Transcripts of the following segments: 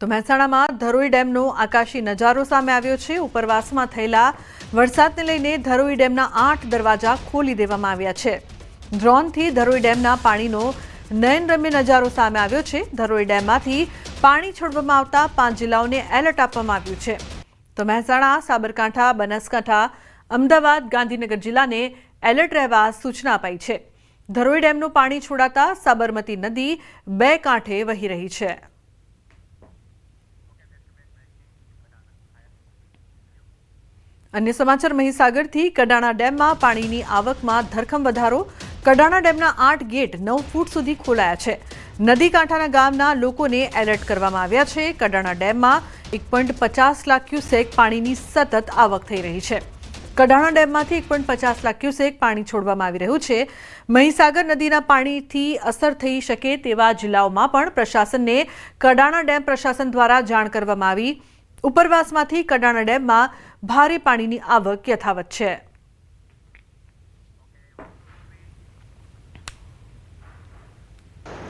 તો મહેસાણામાં ધરોઈ ડેમનો આકાશી નજારો સામે આવ્યો છે. ઉપરવાસમાં થયેલા વરસાદને લઈને ધરોઈ ડેમના આઠ દરવાજા ખોલી દેવામાં આવ્યા છે. ડ્રોનથી ધરોઈ ડેમના પાણીનો નયનરમ્ય નજારો સામે આવ્યો છે. ધરોઈ ડેમમાંથી પાણી છોડવામાં આવતા પાંચ જિલ્લાઓને એલર્ટ આપવામાં આવ્યું છે. તો મહેસાણા, સાબરકાંઠા, બનાસકાંઠા, અમદાવાદ, ગાંધીનગર જિલ્લાને એલર્ટ રહેવા સૂચના અપાઈ છે. ધરોઈ ડેમનું પાણી છોડાતા સાબરમતી નદી બે કાંઠે વહી રહી છે. અન્ય સમાચાર મહીસાગરથી કડાણા ડેમમાં પાણીની આવકમાં ધરખમ વધારો. કડાણા ડેમના આઠ ગેટ નવ ફૂટ સુધી ખોલાયા છે. નદી કાંઠાના ગામના લોકોને એલર્ટ કરવામાં આવ્યા છે. કડાણા ડેમમાં એક પોઈન્ટ પચાસ લાખ ક્યુસેક પાણીની સતત આવક થઈ રહી છે. કડાણા ડેમમાંથી એક પોઈન્ટ પચાસ લાખ ક્યુસેક પાણી છોડવામાં આવી રહ્યું છે. મહીસાગર નદીના પાણીથી અસર થઈ શકે તેવા જિલ્લાઓમાં પણ પ્રશાસનને કડાણા ડેમ પ્રશાસન દ્વારા જાણ કરવામાં આવી. ઉપરવાસમાંથી કડાણા ડેમમાં ભારે પાણીની આવક યથાવત છે.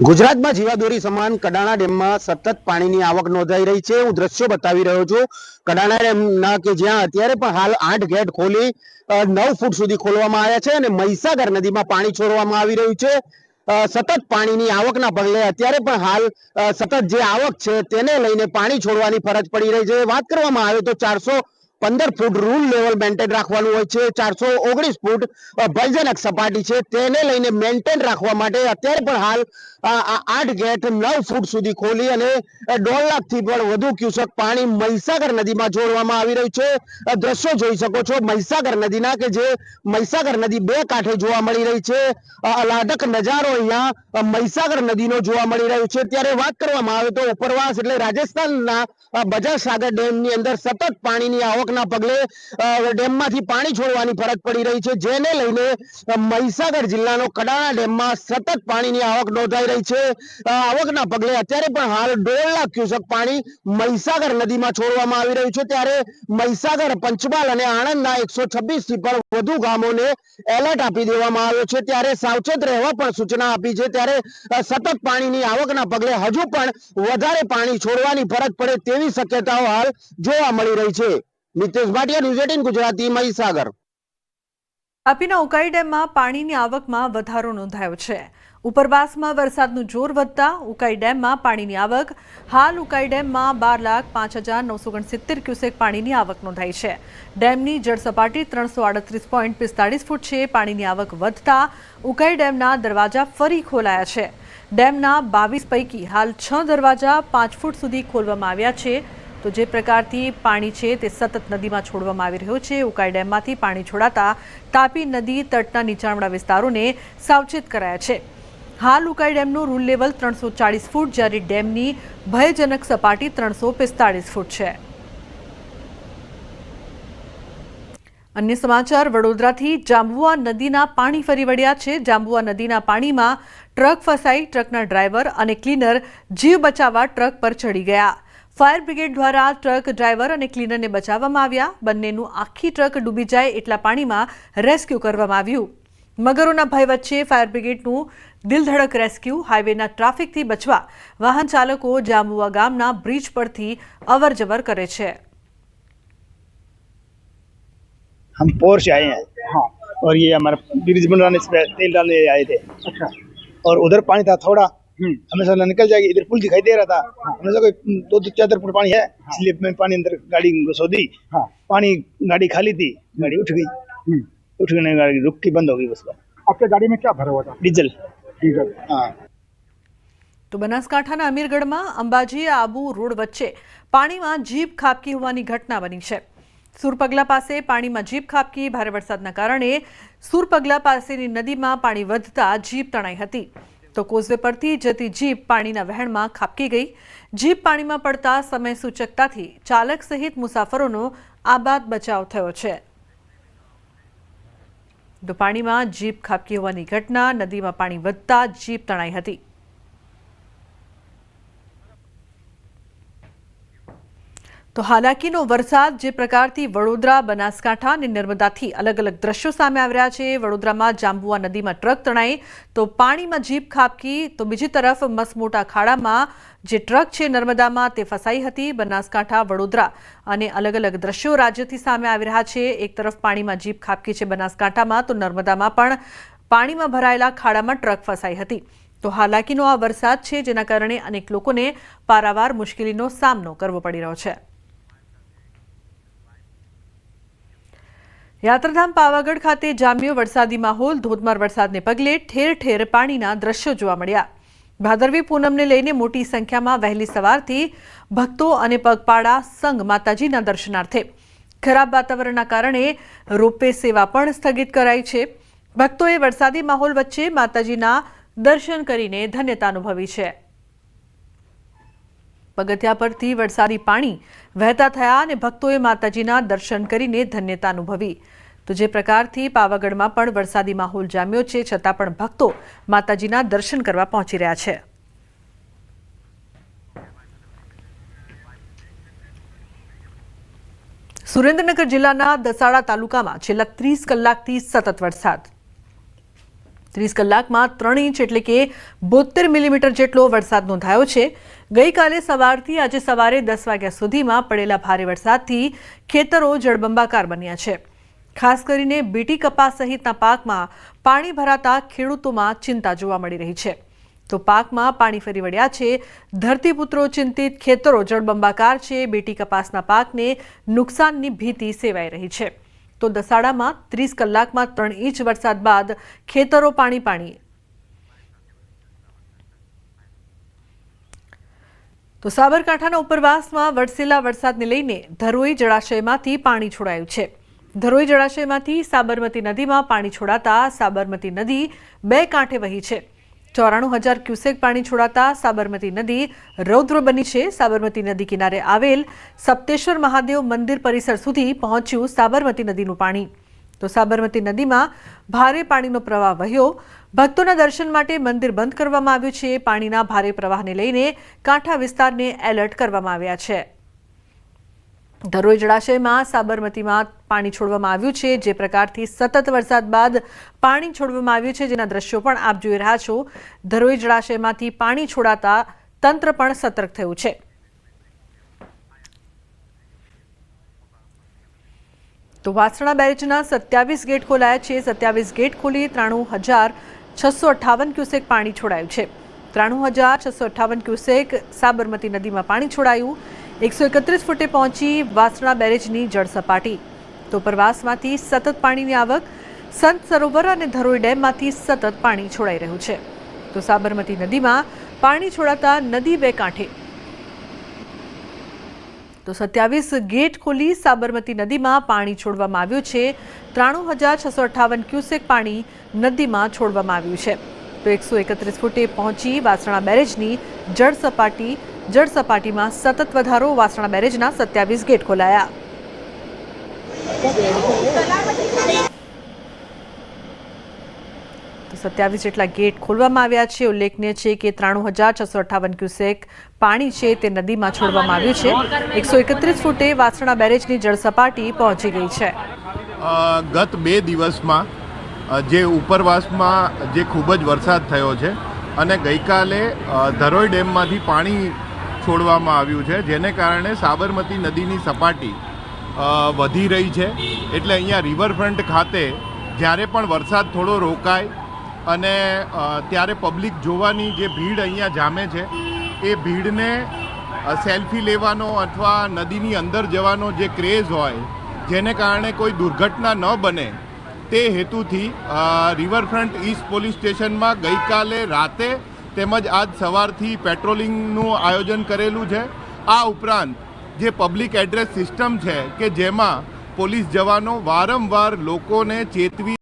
ગુજરાતમાં જીવાદોરી સમાન કડાણા ડેમમાં સતત પાણીની આવક નોંધાઈ રહી છે. હું દ્રશ્યો બતાવી રહ્યો છું. કડાણા ડેમના કે જ્યાં અત્યારે પણ હાલ આઠ ગેટ ખોલી નવ ફૂટ સુધી ખોલવામાં આવ્યા છે અને મહીસાગર નદીમાં પાણી છોડવામાં આવી રહ્યું છે. સતત પાણીની આવકના પગલે અત્યારે પણ હાલ સતત જે આવક છે તેને લઈને પાણી છોડવાની ફરજ પડી રહી છે. વાત કરવામાં આવે તો ચારસો પંદર ફૂટ રૂલ લેવલ મેન્ટેન રાખવાનું હોય છે, ચારસો ઓગણીસ ફૂટ ભયજનક સપાટી છે, તેને લઈને મેન્ટેન રાખવા માટે અત્યારે પણ હાલ આઠ ગેટ નવ ફૂટ સુધી ખોલી અને દોઢ લાખથી પણ વધુ ક્યુસેક પાણી મહીસાગર નદીમાં જોડવામાં આવી રહ્યું છે. દ્રશ્યો જોઈ શકો છો મહીસાગર નદીના કે જે મહીસાગર નદી બે કાંઠે જોવા મળી રહી છે. અલાદક નજારો અહીંયા મહીસાગર નદીનો જોવા મળી રહ્યો છે. ત્યારે વાત કરવામાં આવે તો ઉપરવાસ એટલે રાજસ્થાનના અ, બજાજ સાગર ડેમની અંદર સતત પાણીની આવકના પગલે ડેમમાંથી પાણી છોડવાની ફરજ પડી રહી છે. જેને લઈને મહીસાગર જિલ્લાનો કડાણા ડેમમાં સતત પાણીની આવક નોંધાઈ રહી છે. આવકના પગલે અત્યારે પણ હાલ દોઢ લાખ ક્યુસેક પાણી મહીસાગર નદીમાં છોડવામાં આવી રહ્યું છે. ત્યારે મહીસાગર, પંચમહાલ અને આણંદના એકસો થી પણ વધુ ગામોને એલર્ટ આપી દેવામાં આવ્યો છે. ત્યારે સાવચેત રહેવા પણ સૂચના આપી છે. ત્યારે સતત પાણીની આવકના પગલે હજુ પણ વધારે પાણી છોડવાની ફરજ પડે તેવી શક્યતાઓ હાલ જોવા મળી રહી છે. Nitesh Bhatia, news eighteen, Gujarati, Mahisagar. તાપીના Ukai ડેમમાં પાણીની આવકમાં વધારો નોંધાયો છે. ઉપરવાસમાં વરસાદનું જોર વધતા ઉકાઈ ડેમમાં પાણીની આવક. હાલ ઉકાઈ ડેમમાં બાર લાખ પાંચ હજાર નવસો ઓગણસિત્તેર ક્યુસેક પાણીની આવક નોંધાઈ છે. ડેમની જળસપાટી ત્રણસો આડત્રીસ પોઈન્ટ પિસ્તાળીસ ફૂટ છે. પાણીની આવક વધતા ઉકાઈ ડેમના દરવાજા ફરી ખોલાયા છે. ડેમના બાવીસ પૈકી હાલ છ દરવાજા પાંચ ફૂટ સુધી ખોલવામાં આવ્યા છે. તો જે પ્રકારથી પાણી છે તે સતત નદીમાં છોડવામાં આવી રહ્યું છે. ઉકાઈ ડેમમાંથી પાણી છોડાતા તાપી નદી તટના નીચાણવાળા વિસ્તારોને સાવચેત કરાયા છે. હાલ ઉકાઈ ડેમનું રૂલ લેવલ ત્રણસો ચાળીસ ફૂટ, જ્યારે ડેમની ભયજનક સપાટી ત્રણસો પિસ્તાળીસ ફૂટ છે. અન્ય સમાચાર, વડોદરાથી જાંબુઆ નદીના પાણી ફરી વળ્યા છે. જાંબુઆ નદીના પાણીમાં ટ્રક ફસાઈ, ટ્રકના ડ્રાઈવર અને ક્લીનર જીવ બચાવવા ટ્રક પર ચડી ગયા. ફાયર બ્રિગેડ દ્વારા ટ્રક ડ્રાઈવર અને ક્લીનરને બચાવવામાં આવ્યા. બંનેનું આખી ટ્રક ડૂબી જાય એટલા પાણીમાં રેસ્ક્યુ કરવામાં આવ્યું. મગરોના ભય વચ્ચે ફાયર બ્રિગેડનું દિલધડક રેસ્ક્યુ હાઈવેના ટ્રાફિકથી બચવા વાહન ચાલકો જાંબુઆ ગામના બ્રિજ પરથી અવર જવર કરે છે हम पोर से आए हैं हाँ और ये हमारा ब्रिज बनवाने से तेल डालने आए थे अच्छा और उधर पानी था थोड़ा हम्म हमें सोचा निकल जाएगी इधर पुल दिखाई दे रहा था हमने सोचा कोई दो दो चार फुट पानी है इसलिए मैं पानी अंदर गाड़ी घुसो दी हाँ पानी गाड़ी खाली थी गाड़ी उठ गई हम्म उठ गई गाड़ी रुक के बंद हो गई उसका आपके गाड़ी में क्या भरा हुआ था डीजल डीजल हाँ તો બનાસકાંઠાના અમીરગઢમાં અંબાજી આબુ રોડ વચ્ચે પાણીમાં જીપ ખાબકી હોવાની ઘટના બની છે સુરપગલા પાસે પાણીમાં જીપ ખાબકી ભારે વરસાદના કારણે સુરપગલા પાસેની નદીમાં પાણી વધતા જીપ તણાઈ હતી તો કોઝવે પરથી જતી જીપ પાણીના વહેણમાં ખાબકી ગઈ જીપ પાણીમાં પડતા સમય સૂચકતાથી ચાલક સહિત મુસાફરોનો આબાદ બચાવ થયો છે તો પાણીમાં જીપ ખાબકી હોવાની ઘટના નદીમાં પાણી વધતા જીપ તણાઈ હતી. તો હાલાકીનો વરસાદ જે પ્રકારથી વડોદરા, બનાસકાંઠા અને નર્મદાથી અલગ અલગ દ્રશ્યો સામે આવી રહ્યા છે. વડોદરામાં જાંબુઆ નદીમાં ટ્રક તણાઈ, તો પાણીમાં જીપ ખાબકી, તો બીજી તરફ મસમોટા ખાડામાં જે ટ્રક છે નર્મદામાં તે ફસાઈ હતી. બનાસકાંઠા, વડોદરા અને અલગ અલગ દ્રશ્યો રાજ્યથી સામે આવી રહ્યા છે. એક તરફ પાણીમાં જીપ ખાબકી છે બનાસકાંઠામાં, તો નર્મદામાં પણ પાણીમાં ભરાયેલા ખાડામાં ટ્રક ફસાઈ હતી. તો હાલાકીનો આ વરસાદ છે જેના કારણે અનેક લોકોને પારાવાર મુશ્કેલીનો સામનો કરવો પડી રહ્યો છે. યાત્રાધામ પાવાગઢ ખાતે જામ્યો વરસાદી માહોલ. ધોધમાર વરસાદને પગલે ઠેર ઠેર પાણીના દ્રશ્યો જોવા મળ્યા. ભાદરવી પૂનમને લઈને મોટી સંખ્યામાં વહેલી સવારથી ભક્તો અને પગપાળા સંઘ માતાજીના દર્શનાર્થે. ખરાબ વાતાવરણના કારણે રોપવે સેવા પણ સ્થગિત કરાઈ છે. ભક્તોએ વરસાદી માહોલ વચ્ચે માતાજીના દર્શન કરીને ધન્યતા અનુભવી છે. પગથિયા પરથી વરસાદી પાણી વહેતા થયા અને ભક્તોએ માતાજીના દર્શન કરીને ધન્યતા અનુભવી. તો જે પ્રકારથી પાવાગઢમાં પણ વરસાદી માહોલ જામ્યો છે, છતાં પણ ભક્તો માતાજીના દર્શન કરવા પહોંચી રહ્યા છે. સુરેન્દ્રનગર જિલ્લાના દસાડા તાલુકામાં છેલ્લા ત્રીસ કલાકથી સતત વરસાદ ત્રીસ કલાકમાં ત્રણ ઇંચ એટલે કે બોતેર મિલીમીટર જેટલો વરસાદ નોંધાયો છે. ગઈકાલે સવારથી આજે સવારે દસ વાગ્યા સુધીમાં પડેલા ભારે વરસાદથી ખેતરો જળબંબાકાર બન્યા છે. ખાસ કરીને બીટી કપાસ સહિતના પાકમાં પાણી ભરાતા ખેડૂતોમાં ચિંતા જોવા મળી રહી છે. તો પાકમાં પાણી ફરી વળ્યા છે. ધરતીપુત્રો ચિંતિત ખેતરો જળબંબાકાર છે. બીટી કપાસના પાકને નુકસાનની ભીતિ સેવાઈ રહી છે. તો દસાડામાં ત્રીસ કલાકમાં ત્રણ ઇંચ વરસાદ બાદ ખેતરો પાણી પાણી તો સાબરકાંઠાના ઉપરવાસમાં વરસેલા વરસાદને લઈને ધરોઈ જળાશયમાંથી પાણી છોડાયું છે. ધરોઈ જળાશયમાંથી સાબરમતી નદીમાં પાણી છોડાતા સાબરમતી નદી બે કાંઠે વહી છે. ચોરાણું હજાર ક્યુસેક પાણી છોડાતા સાબરમતી નદી રૌદ્ર બની છે. સાબરમતી નદી કિનારે આવેલ સપ્તેશ્વર મહાદેવ મંદિર પરિસર સુધી પહોંચ્યું સાબરમતી નદીનું પાણી. તો સાબરમતી નદીમાં ભારે પાણીનો પ્રવાહ વહ્યો. ભક્તોના દર્શન માટે મંદિર બંધ કરવામાં આવ્યું છે. પાણીના ભારે પ્રવાહને લઈને કાંઠા વિસ્તારને એલર્ટ કરવામાં આવ્યા છે. ધરોઈ જળાશયમાં સાબરમતીમાં પાણી છોડવામાં આવ્યું છે. જે પ્રકારથી સતત વરસાદ બાદ પાણી છોડવામાં આવ્યું છે. જેના દ્રશ્યો પણ આપ જોઈ રહ્યા છો. ધરોઈ જળાશયમાંથી પાણી છોડાતા તંત્ર પણ સતર્ક થયું છે. તો વાસણા બેરેજના સત્યાવીસ ગેટ ખોલાયા છે. સત્યાવીસ ગેટ ખોલી ત્રાણું હજાર છસો અઠ્ઠાવન ક્યુસેક પાણી છોડાયું છે. ત્રાણું હજાર છસો અઠ્ઠાવન ક્યુસેક સાબરમતી નદીમાં પાણી છોડાયું. એકસો એકત્રીસ ફૂટે પહોંચી વાસણા બેરેજની જળ સપાટી. તો ઉપરવાસમાંથી સતત પાણીની આવક, સંત સરોવર અને ધરોઈ ડેમમાંથી સતત પાણી છોડાઈ રહ્યું છે. તો સાબરમતી નદીમાં પાણી છોડાતા નદી બે કાંઠે. તો સત્યાવીસ ગેટ ખોલી સાબરમતી નદીમાં પાણી છોડવામાં આવ્યું છે. ત્રાણું હજાર છસો અઠ્ઠાવન ક્યુસેક પાણી નદીમાં છોડવામાં આવ્યું છે. તો એકસો એકત્રીસ ફૂટે પહોંચી વાસણા બેરેજની જળ સપાટી જળ સપાટીમાં સતત વધારો, વાસણા બેરેજના સત્યાવીસ ગેટ ખોલાયા. સત્યાવીસ જેટલા ગેટ ખોલવામાં આવ્યા છે. ઉલ્લેખનીય છે કે ત્રાણું હજાર છસો અઠ્ઠાવન ક્યુસેક પાણી છે તે નદીમાં છોડવામાં આવ્યું છે. એકસો એકત્રીસ ફૂટે વાસણા બેરેજની જળ સપાટી પહોંચી ગઈ છે. ગત બે દિવસમાં જે ઉપરવાસમાં જે ખૂબ જ વરસાદ થયો છે અને ગઈકાલે ધરોઈ ડેમમાંથી પાણી છોડવામાં આવ્યું છે, જેને કારણે સાબરમતી નદીની સપાટી વધી રહી છે. એટલે અહીંયા રિવરફ્રન્ટ ખાતે જ્યારે પણ વરસાદ થોડો રોકાય અને ત્યારે પબ્લિક જોવાની જે ભીડ અહીંયા જામે છે, એ ભીડને સેલ્ફી લેવાનો અથવા નદીની અંદર જવાનો જે ક્રેઝ હોય, જેને કારણે કોઈ દુર્ઘટના ન બને, તે હેતુથી રિવરફ્રન્ટ ઈસ્ટ પોલીસ સ્ટેશનમાં ગઈકાલે રાતે તેમજ આજ સવારથી પેટ્રોલિંગનું આયોજન કરેલું છે. આ ઉપરાંત જે પબ્લિક એડ્રેસ સિસ્ટમ છે કે જેમાં પોલીસ જવાનો વારંવાર લોકોને ચેતવી